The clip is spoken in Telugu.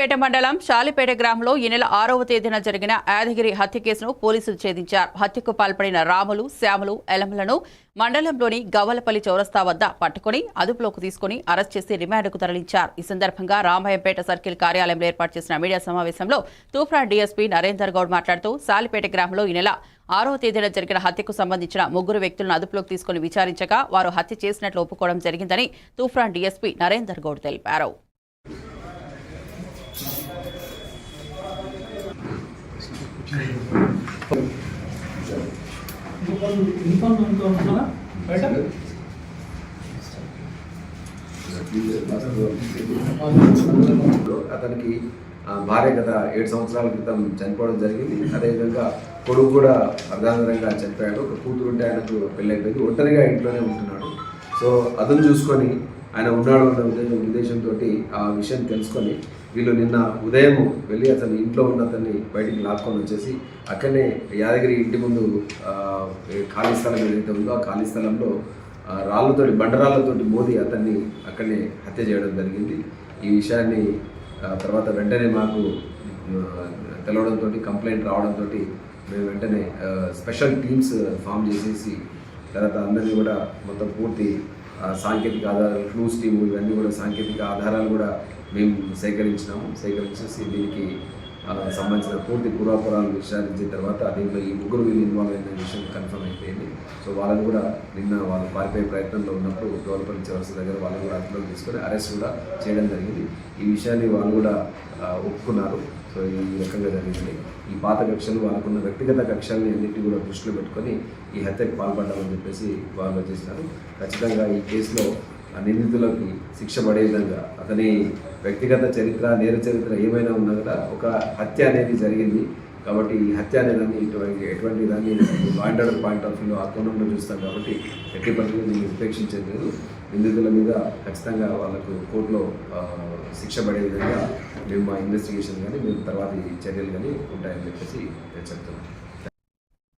పేట మండలం షాలిపేట గ్రామంలో ఈ నెల ఆరవ తేదీన జరిగిన యాదగిరి హత్య కేసును పోలీసులు ఛేదించారు. హత్యకు పాల్పడిన రాములు శ్యాములు ఎలమలను మండలంలోని గవ్వలపల్లి చౌరస్తా వద్ద పట్టుకుని అదుపులోకి తీసుకుని అరెస్ట్ చేసి రిమాండ్కు తరలించారు. ఈ సందర్భంగా రామాయంపేట సర్కిల్ కార్యాలయంలో ఏర్పాటు చేసిన మీడియా సమావేశంలో తూఫ్రాన్ డీఎస్పీ నరేందర్ గౌడ్ మాట్లాడుతూ సాలిపేట గ్రామంలో ఈ నెల ఆరవ తేదీన జరిగిన హత్యకు సంబంధించిన ముగ్గురు వ్యక్తులను అదుపులోకి తీసుకుని విచారించగా వారు హత్య చేసినట్లు ఒప్పుకోవడం జరిగిందని తూఫ్రాన్ డీఎస్పీ నరేందర్ గౌడ్ తెలిపారు. అతనికి భార్య గత ఏడు సంవత్సరాల క్రితం చనిపోవడం జరిగింది. అదేవిధంగా కొడుకు కూడా అర్ధాంతరంగా చనిపోయాడు. ఒక కూతురు ఉంటే ఆయనకు పెళ్ళైపోయింది. ఒంటరిగా ఇంట్లోనే ఉంటున్నాడు. సో అతను చూసుకొని ఆయన ఉన్నాడు అన్న ఉద్దేశంతో ఆ విషయం తెలుసుకొని వీళ్ళు నిన్న ఉదయం వెళ్ళి అతని ఇంట్లో ఉన్న అతన్ని బయటికి లాక్కొని వచ్చేసి అక్కడనే యాదగిరి ఇంటి ముందు ఖాళీ స్థలం ఏదైతే ఉందో ఆ ఖాళీ స్థలంలో రాళ్ళతోటి బండరాళ్ళతోటి మోది అతన్ని అక్కడనే హత్య చేయడం జరిగింది. ఈ విషయాన్ని తర్వాత వెంటనే మాకు తెలవడంతో కంప్లైంట్ రావడంతో మేము వెంటనే స్పెషల్ టీమ్స్ ఫామ్ చేసేసి తర్వాత అందరినీ కూడా మొత్తం పూర్తి సాంకేతిక ఆధారాలు క్లూస్ టీము ఇవన్నీ కూడా సాంకేతిక ఆధారాలు కూడా మేము సేకరించినాము. సేకరించేసి దీనికి సంబంధించిన పూర్తి పురాపురాలను విచారించిన తర్వాత దీంట్లో ఈ ముగ్గురు వీళ్ళు ఇన్వాల్వ్ అయిన విషయం కన్ఫర్మ్ అయిపోయింది. సో వాళ్ళని కూడా నిన్న వాళ్ళు పారిపోయే ప్రయత్నంలో ఉన్నప్పుడు గౌరవపల్లి చౌరస్ దగ్గర వాళ్ళని కూడా అదుపులోకి తీసుకొని అరెస్ట్ కూడా చేయడం జరిగింది. ఈ విషయాన్ని వాళ్ళు కూడా ఒప్పుకున్నారు. సో ఈ రకంగా జరిగింది. ఈ పాత కక్షలు వాళ్ళకున్న వ్యక్తిగత కక్షల్ని అన్నింటినీ కూడా దృష్టిలో పెట్టుకొని ఈ హత్యకు పాల్పడ్డామని చెప్పేసి వాళ్ళు చేసినారు ఖచ్చితంగా ఈ కేసులో నిందితులకు శిక్ష పడే విధంగా అతని వ్యక్తిగత చరిత్ర నేర చరిత్ర ఏమైనా ఉన్నా కూడా ఒక హత్య అనేది జరిగింది. కాబట్టి ఈ హత్య అనేదాన్ని ఇటువంటి ఎటువంటి దాన్ని పాయింట్ పాయింట్ ఆఫ్ వ్యూ ఆ కోణంలో చూస్తాం కాబట్టి ఎట్టి పరిస్థితుల్లో నేను ఉపేక్షించేది నిందితుల మీద ఖచ్చితంగా వాళ్ళకు కోర్టులో శిక్ష పడే విధంగా మేము మా ఇన్వెస్టిగేషన్ కానీ మేము తర్వాత ఈ చర్యలు కానీ ఉంటాయని చెప్పేసి చెప్తున్నాం